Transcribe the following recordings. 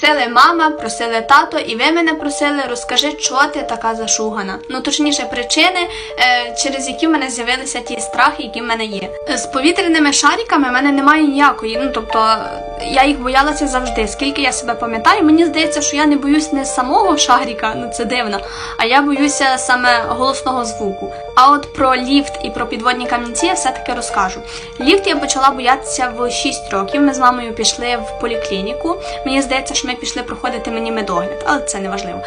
Просили мама, просили тато, і ви мене просили, розкажи, чого ти така зашугана. Ну точніше, причини, е, через які в мене з'явилися ті страхи, які в мене є. З повітряними шариками в мене немає ніякої. Ну тобто я їх боялася завжди. Скільки я себе пам'ятаю, мені здається, що я не боюсь не самого шарика, ну це дивно, а я боюся саме голосного звуку. А от про ліфт і про підводні камінці я все-таки розкажу. Ліфт я почала боятися в 6 років. Ми з мамою пішли в поліклініку. Мені здається, що ми пішли проходити мені медогляд, але це не важливо.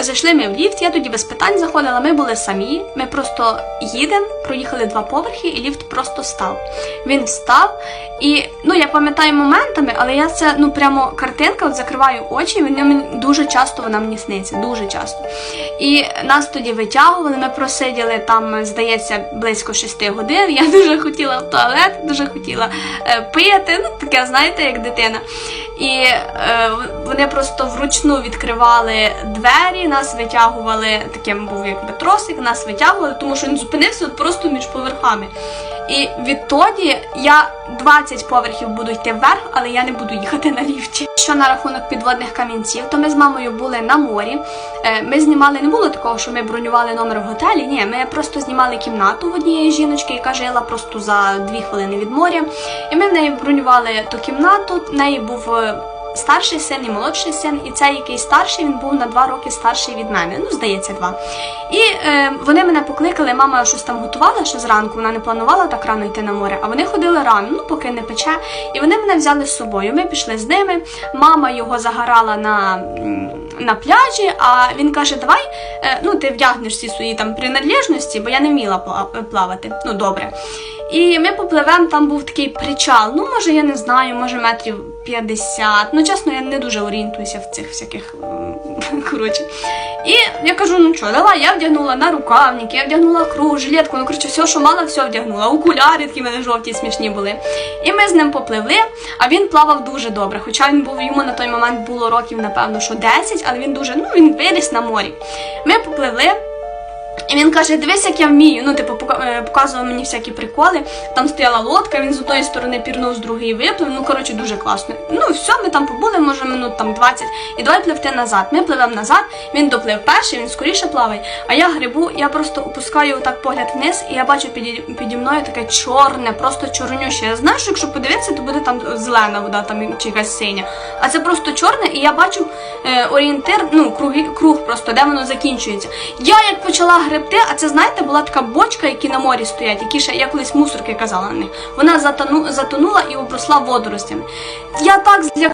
Зайшли ми в ліфт, я тоді без питань заходила. Ми були самі. Ми просто їдемо, проїхали два поверхи, і ліфт просто став. Він встав, і ну я пам'ятаю моментами, але я це ну прямо картинка, от закриваю очі. і Вона мені дуже часто вона мені сниться, дуже часто. І нас тоді витягували. Ми просиділи там, здається, близько 6 годин. Я дуже хотіла в туалет, дуже хотіла е, пити. Ну таке, знаєте, як дитина. І е, вони просто вручну відкривали двері, нас витягували, таким був якби тросик, нас витягували, тому що він зупинився от просто між поверхами. І відтоді я 20 поверхів буду йти вверх, але я не буду їхати на ліфті. Що на рахунок підводних камінців, то ми з мамою були на морі. Е, Ми знімали, не було такого, що ми бронювали номер в готелі. Ні, ми просто знімали кімнату в однієї жіночки, яка жила просто за дві хвилини від моря. І ми в неї бронювали ту кімнату. В неї був е, старший син і молодший син, і цей, який старший, він був на два роки старший від мене. Ну, здається, два. І е, вони мене покликали, мама щось там готувала ще зранку, вона не планувала так рано йти на море, а вони ходили рано, ну поки не пече. І вони мене взяли з собою. Ми пішли з ними. Мама його загорала на, на пляжі, а він каже: Давай, е, ну ти вдягнеш всі свої там принадлежності, бо я не вміла плавати. Ну добре. І ми попливемо, там був такий причал. Ну, може, я не знаю, може метрів 50. Ну, чесно, я не дуже орієнтуюся в цих всяких. Коротше. І я кажу, ну що, давай, я вдягнула на рукавники, я вдягнула круг, жилетку, ну коротше, все, що мала, все вдягнула. Окуляри такі в мене жовті смішні були. І ми з ним попливли, а він плавав дуже добре. Хоча він був йому на той момент було років, напевно, що 10, але він дуже, ну він виріс на морі. Ми попливли. І він каже: дивись, як я вмію. Ну, типу, е, показував мені всякі приколи. Там стояла лодка, він з одної сторони пірнув, з другої виплив. Ну, коротше, дуже класно. Ну, все, ми там побули, може, минут там 20, і давай пливти назад. Ми пливемо назад, він доплив перший, він скоріше плаває. А я грибу, я просто опускаю так погляд вниз, і я бачу піді, піді мною таке чорне, просто чорнюще. Я знаю, що якщо подивитися, то буде там зелена вода, там чи якась синя. А це просто чорне, і я бачу е, орієнтир, ну, круги, круг просто, де воно закінчується. Я як почала гребти, а це знаєте, була така бочка, які на морі стоять, які ще я колись мусорки казала на них. Вона затону, затонула і обросла водоростями. Я так злякалася.